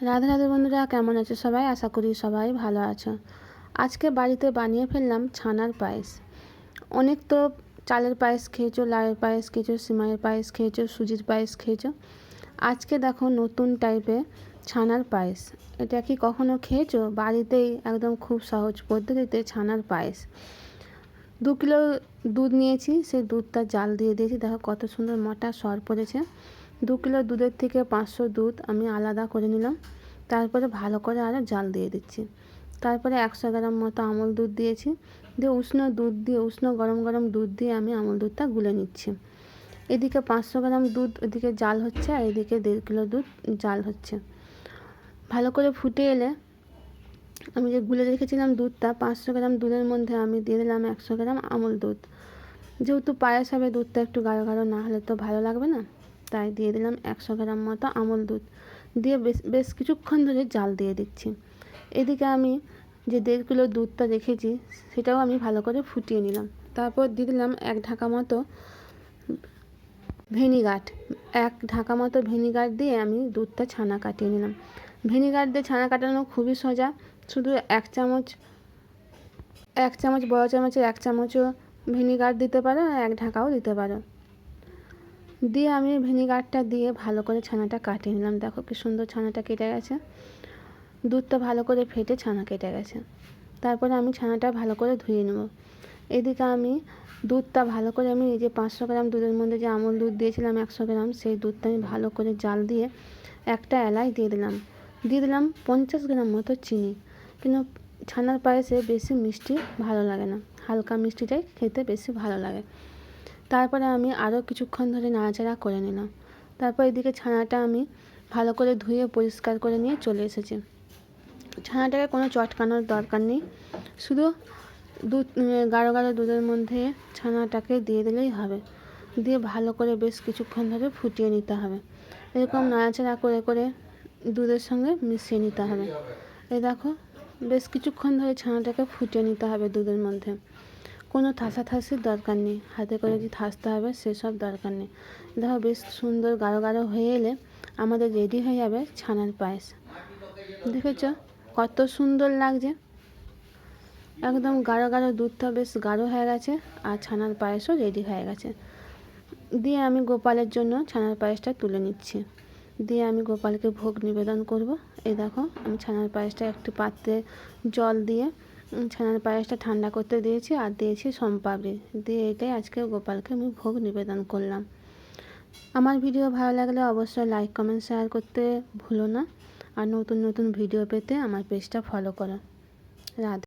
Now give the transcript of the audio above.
রাধে রাধে বন্ধুরা, কেমন আছে সবাই? আশা করি সবাই ভালো আছো। আজকে বাড়িতে বানিয়ে ফেললাম ছানার পায়েস। অনেক তো চালের পায়েস খেয়েছো, লাউয়ের পায়েস খেয়েছো, সিমাইয়ের পায়েস খেয়েছো, সুজির পায়েস খেয়েছো। আজকে দেখো নতুন টাইপের ছানার পায়েস। এটা কি কখনো খেয়েছো? বাড়িতেই একদম খুব সহজ পদ্ধতিতে ছানার পায়েস। দু কিলো দুধ নিয়েছি, সেই দুধটা জাল দিয়ে দিয়েছি। দেখো কত সুন্দর মোটা সর পড়েছে। দু কিলো দুধের থেকে পাঁচশো দুধ আমি আলাদা করে নিলাম। তারপরে ভালো করে আরও জাল দিয়ে দিচ্ছি। তারপরে একশো গ্রাম মতো আমল দুধ দিয়েছি। দিয়ে উষ্ণ দুধ দিয়ে, উষ্ণ গরম গরম দুধ দিয়ে আমি আমল দুধটা গুলে নিচ্ছি। এদিকে পাঁচশো গ্রাম দুধ, এদিকে জাল হচ্ছে আর এদিকে দেড় কিলো দুধ জাল হচ্ছে। ভালো করে ফুটে এলে আমি যে গুলে রেখেছিলাম দুধটা, পাঁচশো গ্রাম দুধের মধ্যে আমি দিয়ে দিলাম একশো গ্রাম আমল দুধ। যেহেতু পায়েস হবে, দুধটা একটু গাঢ় গাঢ় না হলে তো ভালো লাগবে না। তাই দিয়ে দিলাম একশো গ্রাম মতো আমল দুধ। দিয়ে বেশ বেশ কিছুক্ষণ ধরে জাল দিয়ে দিচ্ছি। এদিকে আমি যে দেড় কিলো দুধটা রেখেছি, সেটাও আমি ভালো করে ফুটিয়ে নিলাম। তারপর দিয়ে দিলাম এক ঢাকা মতো ভেনিগার। এক ঢাকা মতো ভেনিগার দিয়ে আমি দুধটা ছানা কাটিয়ে নিলাম। ভেনিগার দিয়ে ছানা কাটানো খুবই সোজা। শুধু এক চামচ এক চামচ, বড় চামচের এক চামচও ভিনিগার দিতে পারো এক ঢাকাও দিতে পারো। দিয়ে আমি ভিনিগারটা দিয়ে ভালো করে ছানাটা কাটিয়ে নিলাম। দেখো কি সুন্দর ছানাটা কেটে গেছে। দুধটা ভালো করে ফেটে ছানা কেটে গেছে। তারপরে আমি ছানাটা ভালো করে ধুয়ে নেব। এদিকে আমি দুধটা ভালো করে আমি এই যে পাঁচশো গ্রাম দুধের মধ্যে যে আমল দুধ দিয়েছিলাম, একশো গ্রাম, সেই দুধটা আমি ভালো করে জাল দিয়ে একটা এলাই দিয়ে দিলাম। দিয়ে দিলাম পঞ্চাশ গ্রাম মতো চিনি। কিন্তু ছানার পায়েসে বেশি মিষ্টি ভালো লাগে না। হালকা মিষ্টিটাই খেতে বেশি ভালো লাগে। তারপরে আমি আরও কিছুক্ষণ ধরে নাড়াচাড়া করে নিলাম। তারপর এদিকে ছানাটা আমি ভালো করে ধুয়ে পরিষ্কার করে নিয়ে চলে এসেছি। ছানাটাকে কোনো চটকানোর দরকার নেই। শুধু দুধ গাঢ় গাঢ় দুধের মধ্যে ছানাটাকে দিয়ে দিলেই হবে। দিয়ে ভালো করে বেশ কিছুক্ষণ ধরে ফুটিয়ে নিতে হবে। এরকম নাড়াচাড়া করে করে দুধের সঙ্গে মিশিয়ে নিতে হবে। এই দেখো, বেশ কিছুক্ষণ ধরে ছানাটাকে ফুটিয়ে নিতে হবে দুধের মধ্যে। কোনো ঠাসাঠাসির দরকার নেই। হাতে করে যে ঠাসতে হবে, সেসব দরকার নেই। দেখো বেশ সুন্দর গাঢ় গাঢ় হয়ে এলে আমাদের রেডি হয়ে যাবে ছানার পায়েস। দেখেছ? কত সুন্দর লাগছে। একদম গাঢ় গাঢ় দুধটা বেশ গাঢ় হয়ে গেছে আর ছানার পায়েসও রেডি হয়ে গেছে। দিয়ে আমি গোপালের জন্য ছানার পায়েসটা তুলে নিচ্ছি। দিয়ে আমি গোপালকে ভোগ নিবেদন করব। এই দেখো, আমি ছানার পায়েসটা একটু পাত্রে জল দিয়ে ছানার পায়েসটা ঠান্ডা করতে দিয়েছি আর দিয়েছি সোমপাপড়ি দিয়ে এটাই আজকে গোপালকে আমি ভোগ নিবেদন করলাম। আমার ভিডিও ভালো লাগলে অবশ্যই লাইক কমেন্ট শেয়ার করতে ভুলো না। আর নতুন নতুন ভিডিও পেতে আমার পেজটা ফলো করো। রাধে।